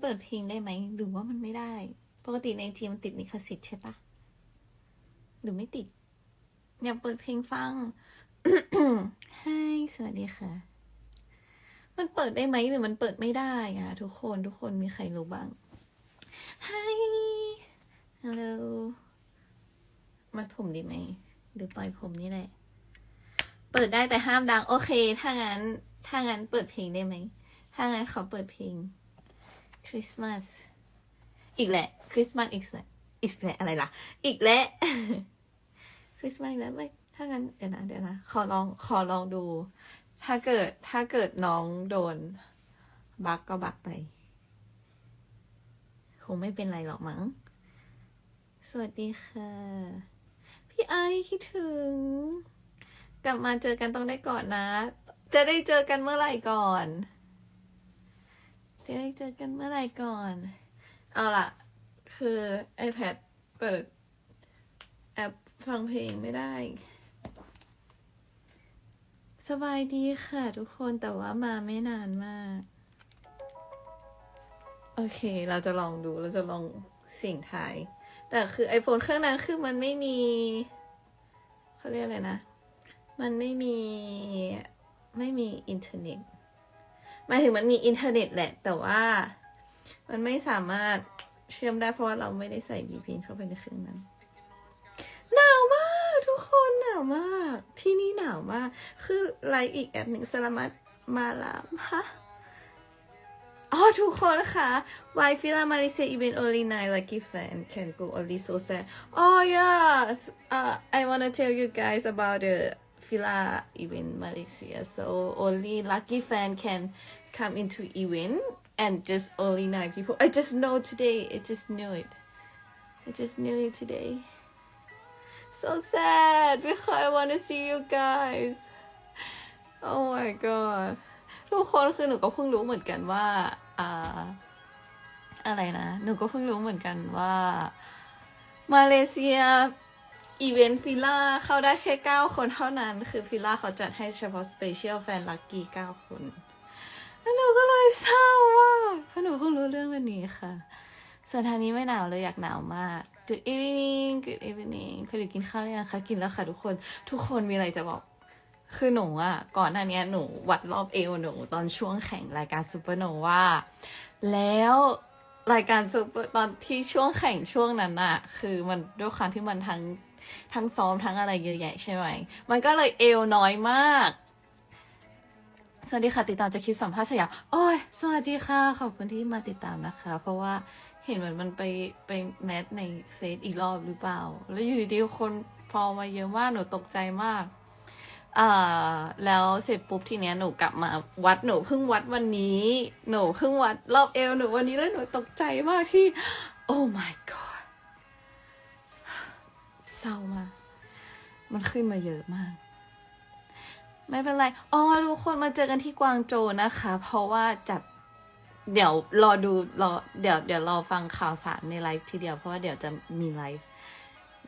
เปิดเพลงได้ไหม หรือว่ามันไม่ได้ ปกติในทีมันติดลิขสิทธิ์ใช่ปะหรือไม่ติด อยากเปิดเพลงฟังให้สวัสดีค่ะ มันเปิดได้ไหมหรือมันเปิดไม่ได้อะทุกคนทุกคนมีใครรู้บ้าง Hi Hello มัดผมดีไหม หรือปล่อยผมนี่แหละ เปิดได้แต่ห้ามดัง โอเค ถ้างั้น ถ้างั้นเปิดเพลงได้ไหม ถ้างั้นขอเปิดเพลง คริสต์มาสอีกแหละคริสต์มาสอีกแหละอีกแหละอะไรล่ะ อีกแล้วคริสต์มาสอีกแล้วไม่ถ้างั้นเดี๋ยวนะเดี๋ยวนะขอลองขอลองดู ถ้าเกิดถ้าเกิดน้องโดน บักก็บักไป คงไม่เป็นไรหรอกมั้ง สวัสดีค่ะ พี่ไอคิดถึง กลับมาเจอกันต้องได้ก่อนนะ จะได้เจอกันเมื่อไหร่ก่อน จะได้เจอกันเมื่อไหร่ก่อน เอาล่ะ คือ iPad เปิด แอปฟังเพลงไม่ได้ สบายดีค่ะทุกคนแต่ว่ามาไม่นานมาก โอเค เราจะลองดูเราจะลองสิ่งทาย แต่คือ iPhone เครื่องนั้นคือมันไม่มีเขาเรียกอะไรนะ มันไม่มีไม่มีอินเทอร์เน็ต หมายถึงมันมีอินเทอร์เน็ตแหละ แต่ว่ามันไม่สามารถเชื่อมได้เพราะว่าเราไม่ได้ใส่ VPN เข้าไปในเครื่องนั้น หนาวมากทุกคนหนาวมาก ที่นี่หนาวมาก คือไลฟ์อีกแอปหนึ่งสลามัดมาลามฮะอ๋อทุกคนค่ะ Why Fila Malaysia even only nine lucky fan can go only so sad Oh yeah uh, I wanna tell you guys about the Fila event Malaysia so only lucky fan can come into event and just only nine people I just know today I just knew it I just knew it today so sad because I wanna see you guys oh my god ทุกคนคือหนูก็เพิ่งรู้เหมือนกันว่าอ่าอะไรนะ หนูก็เพิ่งรู้เหมือนกันว่า มาเลเซีย อีเวนต์ฟิล่าเข้าได้แค่ 9 คนเท่านั้น คือฟิล่าเขาจัดให้เฉพาะสเปเชียลแฟนลักกี้ 9 คนแล้วหนูก็เลยเศร้ามากเพราะหนูเพิ่งรู้เรื่องวันนี้ค่ะ ส่วนทางนี้ไม่หนาวเลยอยากหนาวมาก Good evening Good evening เคยกินข้าวหรือยังคะกินแล้วค่ะทุกคน ทุกคนมีอะไรจะบอก คือหนูอะก่อนหน้านี้หนูวัดรอบเอวหนู ตอนช่วงแข่งรายการซูเปอร์โนวาแล้วรายการซูเปอร์ตอนที่ช่วงแข่งช่วงนั้นอะคือมันด้วยความที่มันทั้ง ทั้งซ้อมทั้งอะไรเยอะแยะใช่ไหม มันก็เลยเอวน้อยมาก สวัสดีค่ะ ติดตามจากคลิปสัมภาษณ์สยามโอ้ย สวัสดีค่ะ ขอบคุณที่มาติดตามนะคะ เพราะว่าเห็นเหมือนมันไปไปแมสในเฟซอีกรอบหรือเปล่า แล้วอยู่ดีๆคนฟอลมาเยอะมากหนูตกใจมากอ่าแล้วเสร็จปุ๊บทีเนี้ยหนูกลับมาวัดหนูเพิ่งวัดวันนี้ หนูเพิ่งวัดรอบเอวหนูวันนี้แล้วหนูตกใจมากที่ โอ้ my god เศร้ามากมันขึ้นมาเยอะมาก ไม่เป็นไร อ๋อ ทุกคนมาเจอกันที่กวางโจวนะคะ เพราะว่าจัด เดี๋ยวรอดูรอเดี๋ยวเดี๋ยวรอฟังข่าวสารในไลฟ์ทีเดียว เพราะว่าเดี๋ยวจะมีไลฟ์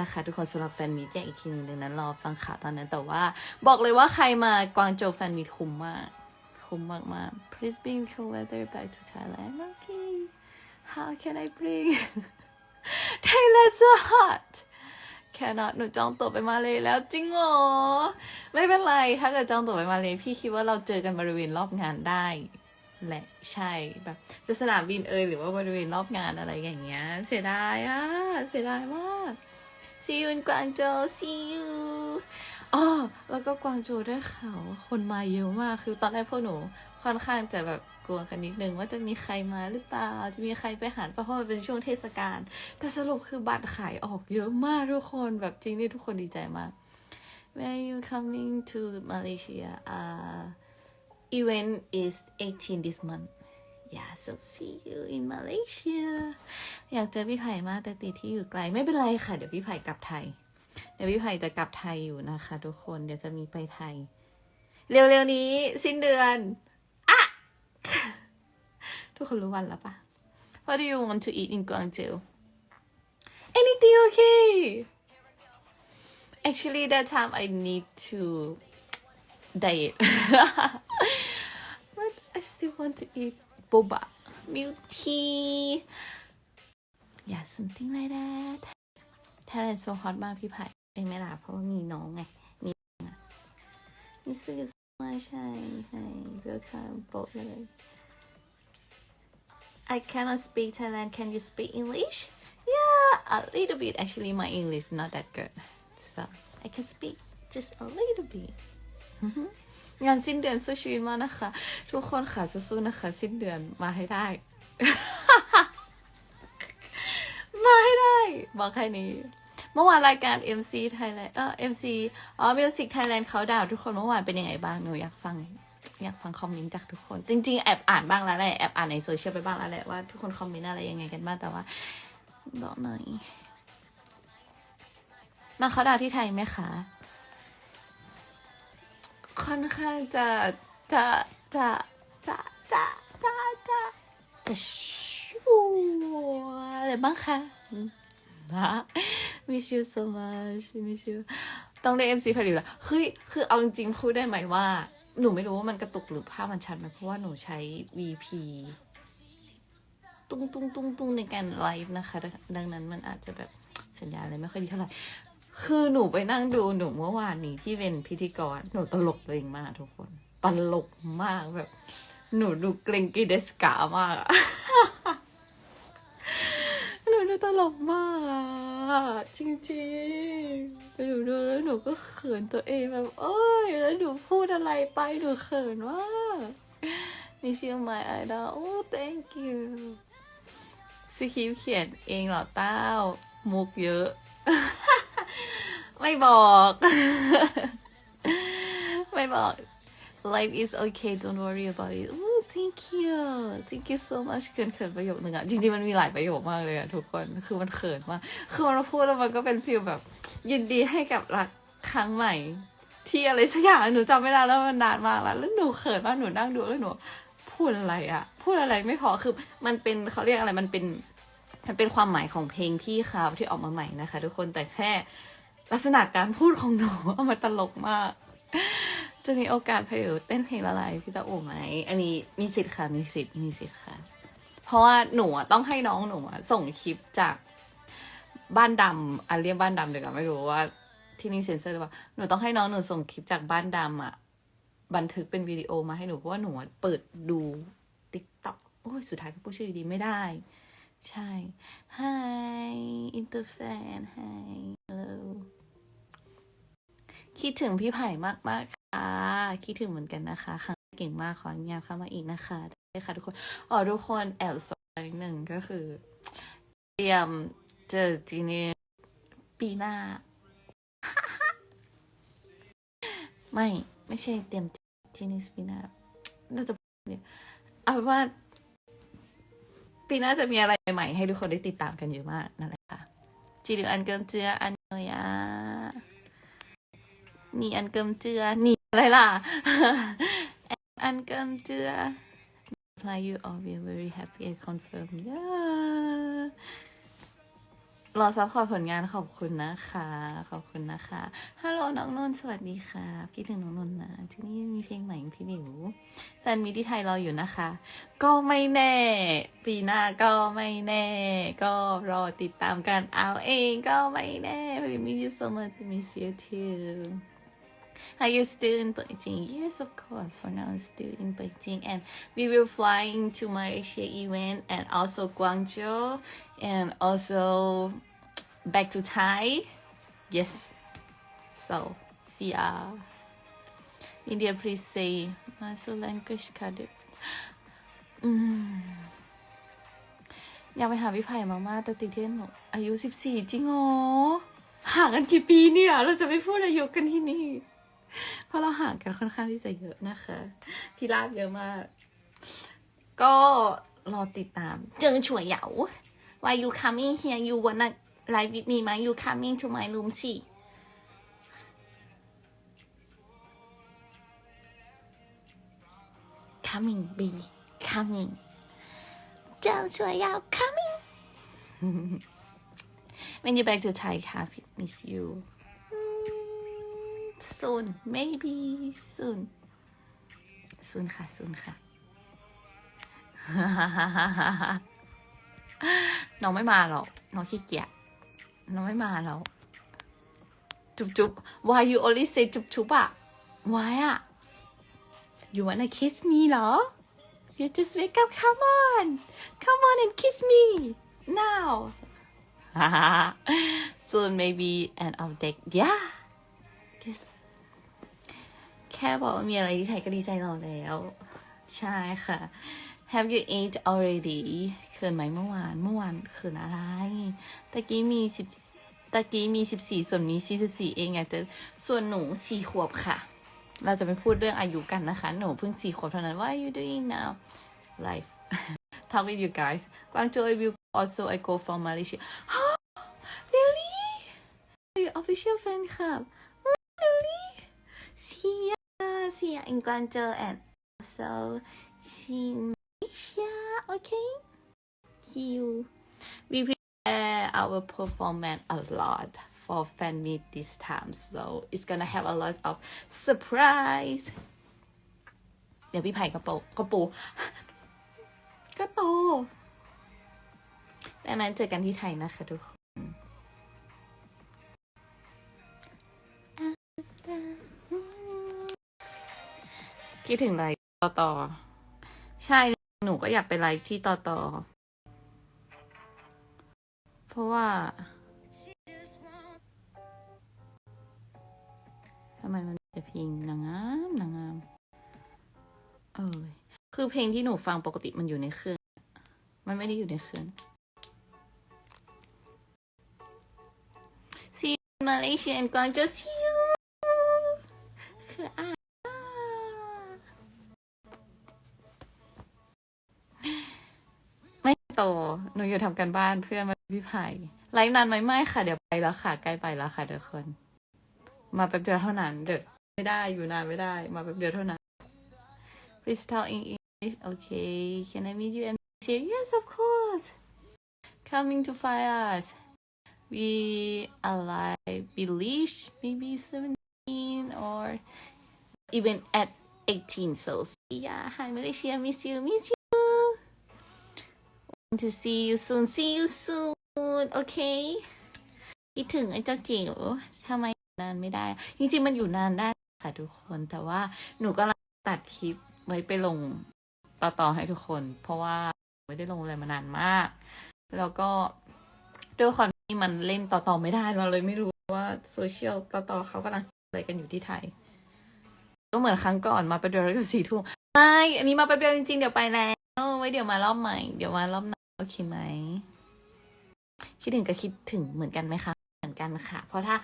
นะคะทุกคนสำหรับแฟนมีแจ้งอีกทีหนึงดังนั้นรอฟังข่าวตอนนั้นแต่ว่า บอกเลยว่าใครมากวางโจวแฟนมีคุ้มมาก คุ้มมากมากๆ please bring cool weather back to Thailand okay how can I bring Thailand so hot cannot หนูจองตั๋วไปมาเลยแล้วจริงเหรอ ไม่เป็นไร ถ้าเกิดจองตั๋วไปมาเลยพี่คิดว่าเราเจอกันบริเวณรอบงานได้ แหละใช่แบบจะสนามบินเอยหรือว่าบริเวณรอบงานอะไรอย่างเงี้ย เสียดายอะ เสียดายมาก see you in กวางโจว see you อ๋อแล้วก็กวางโจวได้ข่าวว่าคนมาเยอะมาก คือตอนแรกพวกหนูค่อนข้างจะแบบ กลัวกันนิดนึงว่าจะมีใครมาหรือเปล่า จะมีใครไปหาเพราะว่ามันเป็นช่วงเทศกาล แต่สรุปคือบัตรขายออกเยอะมากทุกคนแบบจริงนี่ทุกคนดีใจมาก When you coming to Malaysia uh event is 18 this month yeah so see you in Malaysia อยากเจอพี่ไผ่มากแต่ติดที่อยู่ไกลไม่เป็นไรค่ะ เดี๋ยวพี่ไผ่กลับไทย เดี๋ยวพี่ไผ่จะกลับไทยอยู่นะคะ ทุกคนเดี๋ยวจะมีไปไทย เร็วๆนี้สิ้นเดือน ทุกคนรู้วันแล้วปะ What do you want to eat in Guangzhou Anything okay Actually that time I need to diet but I still want to eat boba beauty yeah something like that Thailand so hot มากพี่ไผ่ใช่ไหมล่ะเพราะว่ามีน้องไง มีน้องอะ Miss Philip มาใช่ใช่ welcome โปะเลย I cannot speak Thailand can you speak English yeah a little bit actually my English not that good so I can speak just a little bit งานสิ้นเดือนสู้ชีวิตมากนะคะ ทุกคนค่ะสู้ๆนะคะ สิ้นเดือนมาให้ได้ มาให้ได้ บอกแค่นี้ เมื่อวานรายการ MC Thailand เออ MC อ๋อ Music Thailand เขาดาวทุกคนเมื่อวานเป็นยังไงบ้างหนูอยากฟัง อยากฟังคอมเมนต์จากทุกคน จริง ๆ แอบอ่านบ้างแล้วแหละแอบอ่านในโซเชียลไปบ้างแล้วแหละว่าทุกคนคอมเมนต์อะไรยังไงกันบ้างแต่ว่าบอกหน่อยมาเขาดาวที่ไทยไหมคะ ค่อนข้างจะจะจะจะจะจะจะจะชัวอะไรบ้างคะ นะ miss you so much miss you ต้องได้ MC ผลิตละคือคือเอาจริงๆพูดได้ไหมว่า หนูไม่รู้ว่ามันกระตุกหรือภาพมันชัดไหมเพราะว่าหนูใช้ VP ตุ้งตุ้งตุ้งตุ้งในการไลฟ์นะคะ ดังนั้นมันอาจจะแบบสัญญาณอะไรไม่ค่อยดีเท่าไหร่คือหนูไปนั่งดูหนูเมื่อวานนี้ที่เป็นพิธีกรหนูตลกตัวเองมากทุกคน ตลกมากแบบ หนูดูเกรงกีเดสกามาก หนูดูตลกมากอะจริงๆหนูดูแล้วหนูก็เขินตัวเองแบบเอ้ยแล้วหนูพูดอะไรไปหนูเขินมากนี่ชื่อ my idol โอ้ thank you สคริปเขียนเองเหรอเต้า มุกเยอะ ไม่บอก ไม่บอก life is okay don't worry about it โ thank you thank you so much เกินเขินประโยคนึงอะจริงๆ มันมีหลายประโยคมากเลยอะทุกคน คือมันเขินมาก คือมันพูดแล้วมันก็เป็นฟีลแบบ ยินดีให้กับรักครั้งใหม่ ที่อะไรสักอย่างหนูจำไม่ได้แล้วมันนานมากแล้วแล้วหนูเขินมากหนูนั่งดูแล้วหนู พูดอะไรอะพูดอะไรไม่พอคือมันเป็นเขาเรียกอะไรมันเป็นมันเป็นความหมายของเพลงพี่เขาที่ออกมาใหม่นะคะ ทุกคนแต่แค่ลักษณะการพูดของหนูมันตลกมาก จะมีโอกาสไปอยู่เต้นเพลงละลายพี่ตาอู่ไหม อันนี้มีสิทธิ์ค่ะ มีสิทธิ์ มีสิทธิ์ค่ะ เพราะว่าหนูต้องให้น้องหนูส่งคลิปจากบ้านดำอันเรียกบ้านดำเดี๋ยวกันไม่รู้ว่าที่นี่เซ็นเซอร์หรือเปล่า หนูต้องให้น้องหนูส่งคลิปจากบ้านดำอะบันทึกเป็นวิดีโอมาให้หนูเพราะว่าหนูเปิดดูติ๊กต็อกโอ้ยสุดท้ายก็พูดชื่อดีไม่ได้ ใช่ Hi Interfan Hi Hello คิดถึงพี่ไผ่มากๆค่ะ คิดถึงเหมือนกันนะคะครั้งเก่งมากขออนุญาตเข้ามาอีกนะคะได้ค่ะทุกคนอ๋อทุกคนแอบสอนนิดหนึ่งก็คือ เตรียมเจอจีเนียปีหน้า ไม่ไม่ใช่เตรียมจีเนียปีหน้าน่าจะเนี่ยเอาเป็นว่าปีหน้าจะมีอะไรใหม่ให้ทุกคนได้ติดตามกันเยอะมากนั่นแหละค่ะจีหรืออันเกิมเจืออันเนย อะนี่อันเกิมเจือหนีอะไรล่ะ อันเกิมเจือ reply you all we very happy and confirm yeah รอซัพพอร์ตผลงานขอบคุณนะคะ ขอบคุณนะคะ ฮัลโหลน้องนนท์สวัสดีค่ะคิดถึงน้องนนท์นะ ที่นี่มีเพลงใหม่ของพี่หลิว แฟนมีที่ไทยรออยู่นะคะ ก็ไม่แน่ ปีหน้าก็ไม่แน่ ก็รอติดตามกันเอาเองก็ไม่แน่ We miss you so much miss you too Are you still in Beijing? Yes, of course. For now, I'm still in Beijing, and we will flying to Malaysia event, and also Guangzhou, and also back to Thai. Yes. So, see ya. India, please say Maso language card. อืมอยากไปหาพี่ไผ่มากๆแต่ติดที่หนูอายุสิบสี่จริงเหรอห่างกันกี่ปีเนี่ย เราจะไม่พูดอายุกันที่นี่ เพราะเราห่างกันค่อนข้างที่จะเยอะนะคะ พี่ลาบเยอะมาก ก็รอติดตาม เจิงฉวยเหยา Why you coming here you wanna live with me ไหม you coming to my room สิ coming baby coming เจิงฉวยเหยา coming when you back to Thai ค่ะ miss you soon maybe soon soon ค่ะ soon ค่ะ น้องไม่มาหรอก น้องขี้เกียจ น้องไม่มาแล้วจุบจุบ why you only say จุบจุบอะ why อะ you wanna kiss me เหรอ you just wake up come on come on and kiss me now soon maybe an update yeah yes แค่บอกว่ามีอะไรที่ไทยก็ดีใจเราแล้ว ใช่ค่ะ Have you ate already คืนไหมเมื่อวาน เมื่อวานคืนอะไร ตะกี้มีสิบตะกี้มีสิบสี่ส่วนมีสี่สิบสี่เองอยากจะส่วนหนูสี่ขวบค่ะ เราจะไม่พูดเรื่องอายุกันนะคะ หนูเพิ่งสี่ขวบเท่านั้น What are you doing now life talk with you guys กวางโจย will also I go from Malaysia really are you official fan ครับ really เ ชียร์เชียร์ in กวางโจ and also in Malaysia okay you we prepare our performance a lot for fan meet this time so it's gonna have a lot of surprise เดี๋ยวพี่ไผ่ก็โปก็ปู ก็โตดังนั้นเจอกันที่ไทยนะคะทุกคน คิดถึงไลฟ์ต่อต่อ ใช่หนูก็อยากไปไลฟ์พี่ต่อต่อ เพราะว่าทำไมมันจะเพลงนางงามนางงามเออคือเพลงที่หนูฟังปกติมันอยู่ในเครื่อง มันไม่ได้อยู่ในเครื่อง See you in Malaysia and Guangzhou see you คืออ่าไม่ โต หนูอยู่ทำกันบ้านเพื่อนมาพี่ไผ่ไลฟ์นานไหมไม่ค่ะ เดี๋ยวไปแล้วค่ะ ใกล้ไปแล้วค่ะเดี๋ยวคน มาแป๊บเดียวเท่านั้น เดี๋ยวไม่ได้อยู่นานไม่ได้ มาแป๊บเดียวเท่านั้น Please talk in English. Okay. Can I meet you and say yes, of course. Coming to find us. We are like village, maybe 17 or even at 18. So yeah, hi Malaysia, miss you, miss you. To see you soon, see you soon. Okay. คิดถึงไอ้เจ้าจิ๋วทำไมนานไม่ได้ จริงๆมันอยู่นานได้ค่ะทุกคนแต่ว่าหนูกำลังตัดคลิปไว้ไปลงต่อๆให้ทุกคน เพราะว่าไม่ได้ลงอะไรมานานมาก แล้วก็ด้วยความที่มันเล่นต่อๆไม่ได้เราเลยไม่รู้ว่าโซเชียลต่อๆเขากำลังอะไรกันอยู่ที่ไทย ก็เหมือนครั้งก่อนมาไปเดียวแล้วก็สี่ทุ่มไม่ อันนี้มาไปเดียวจริงๆเดี๋ยวไปแล้ว ไว้เดี๋ยวมารอบใหม่ เดี๋ยวมารอบหน้า โอเคไหม คิดถึงก็คิดถึงเหมือนกันไหมคะ เหมือนกันค่ะ เพราะถ้า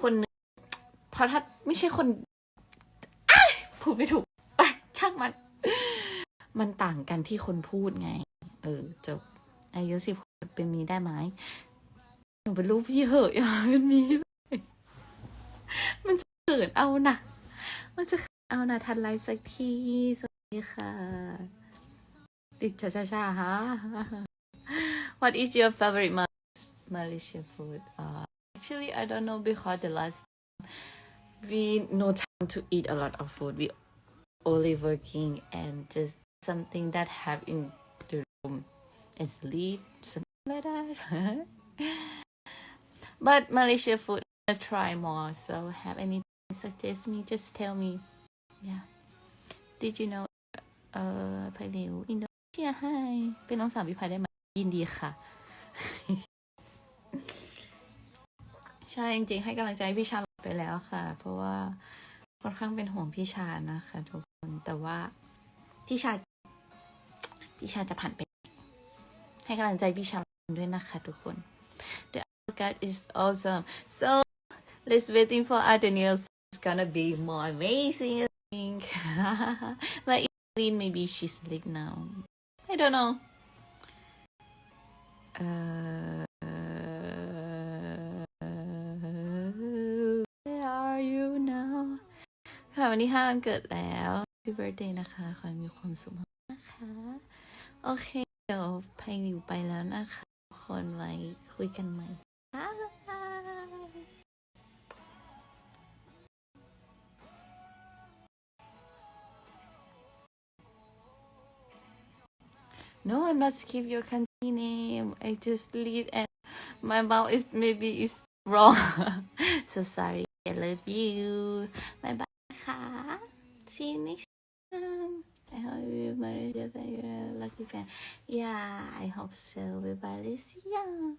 คนหนึ่งเพราะถ้าไม่ใช่คนอพูดไม่ถูกช่างมัน มันต่างกันที่คนพูดไง เออจบอายุสิบเป็นมีได้ไหมหนูเป็นลูกพี่เหอะอย่าเป็นมีเลยมันจะเกิดเอานะมันจะเขินเอานะทันไลฟ์สักทีสวัสดีค่ะ ติดชาชาชาฮะ What is your favorite Ma- Malaysian food? Uh, actually, I don't know because the last we no time to eat a lot of food. We only working and just something that have in the room and sleep, something like that. but Malaysia food, I try more. So have anything suggest me? Just tell me. Yeah. Did you know? เอ่อไพลิวอินโดนีเซียให้เป็นน้องสาวพี่ไพได้ไหม ยินดีค่ะ ใช่จริงๆให้กำลังใจพี่ชาไปแล้วค่ะ เพราะว่าค่อนข้างเป็นห่วงพี่ชานะคะทุกคนแต่ว่าพี่ชาพี่ชาจะผ่านไป ให้กำลังใจพี่ชาด้วยนะคะทุกคน The podcast is awesome so let's waiting for other news it's gonna be more amazing I think but Eileen maybe she's sleep now I don't know Where are you now ค่ะวันที่ห้าวันเกิดแล้ว Happy birthday นะคะ ขอให้มีความสุขมากนะคะ โอเค เดี๋ยวไปอยู่ไปแล้วนะคะคนไว้คุยกันใหม่บ๊ายบาย no I'm not skip your country name I just read and my mouth is maybe is wrong. So sorry I love you. Bye bye see you next time. I hope you marry your lucky fan yeah I hope so. Bye bye Lucia